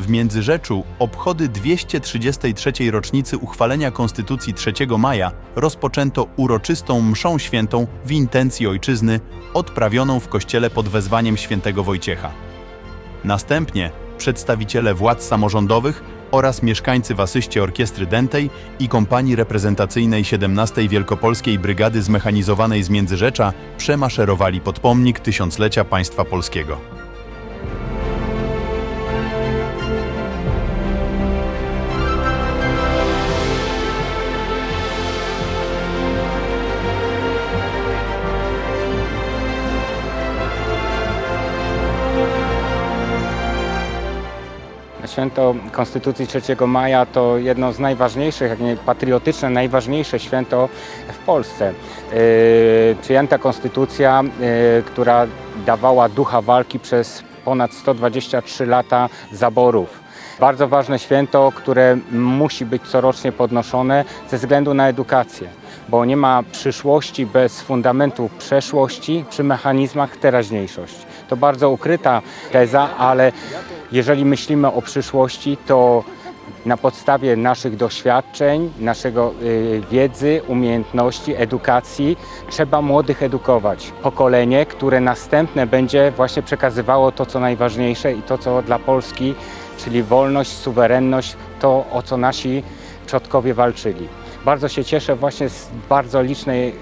W Międzyrzeczu obchody 233. rocznicy uchwalenia Konstytucji 3 maja rozpoczęto uroczystą mszą świętą w intencji ojczyzny, odprawioną w kościele pod wezwaniem świętego Wojciecha. Następnie przedstawiciele władz samorządowych oraz mieszkańcy w asyście Orkiestry Dętej i kompanii reprezentacyjnej 17 Wielkopolskiej Brygady Zmechanizowanej z Międzyrzecza przemaszerowali pod pomnik tysiąclecia państwa polskiego. Święto Konstytucji 3 maja to jedno z najważniejszych, jak nie patriotyczne, najważniejsze święto w Polsce. Yy, Przyjęta konstytucja, yy, która dawała ducha walki przez ponad 123 lata zaborów. Bardzo ważne święto, które musi być corocznie podnoszone ze względu na edukację, bo nie ma przyszłości bez fundamentu przeszłości przy mechanizmach teraźniejszości. To bardzo ukryta teza, ale jeżeli myślimy o przyszłości, to na podstawie naszych doświadczeń, naszego y, wiedzy, umiejętności, edukacji trzeba młodych edukować. Pokolenie, które następne będzie właśnie przekazywało to, co najważniejsze i to, co dla Polski, czyli wolność, suwerenność, to, o co nasi przodkowie walczyli. Bardzo się cieszę właśnie z bardzo licznej e,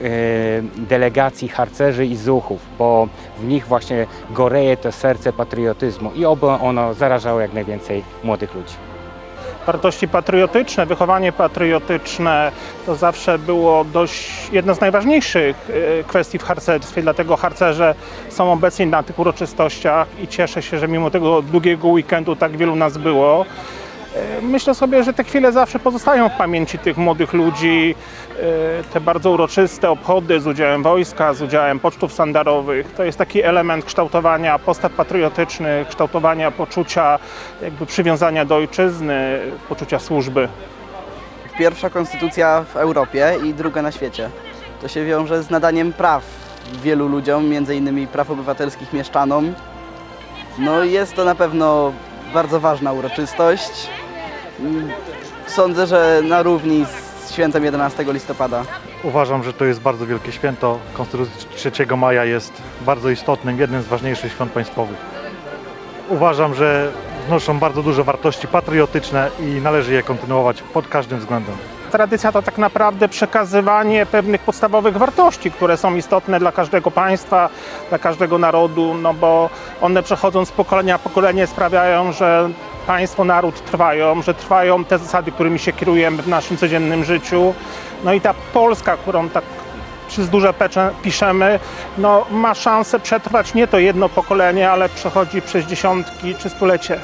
delegacji harcerzy i zuchów, bo w nich właśnie goreje to serce patriotyzmu i oby ono zarażało jak najwięcej młodych ludzi. wartości patriotyczne, wychowanie patriotyczne to zawsze było dość z najważniejszych e, kwestii w harcerstwie, dlatego harcerze są obecni na tych uroczystościach i cieszę się, że mimo tego długiego weekendu tak wielu nas było. E, Myślę sobie, że te chwile zawsze pozostają w pamięci tych młodych ludzi, e, te bardzo uroczyste obchody z udziałem wojska, z udziałem pocztów sandarowych. To jest taki element kształtowania postaw patriotycznych, kształtowania poczucia jakby przywiązania do ojczyzny, poczucia służby. Pierwsza konstytucja w Europie i druga na świecie. To się wiąże z nadaniem praw wielu ludziom, między innymi praw obywatelskich mieszczanom. No jest to na pewno bardzo ważna uroczystość. Sądzę, że na równi z świętem 11 listopada. Uważam, że to jest bardzo wielkie święto. Konstytucja 3 maja jest bardzo istotnym, jednym z ważniejszych świąt państwowych. Uważam, że wnoszą bardzo duże wartości patriotyczne i należy je kontynuować pod każdym względem. Tradycja to tak naprawdę przekazywanie pewnych podstawowych wartości, które są istotne dla każdego państwa, dla każdego narodu, no bo one przechodząc z pokolenia na pokolenie sprawiają, że państwo, naród trwają, że trwają te zasady, którymi się kierujemy w naszym codziennym życiu. No i ta Polska, którą tak przez duże pecze piszemy, no ma szansę przetrwać nie to jedno pokolenie, ale przechodzi przez dziesiątki czy stulecie.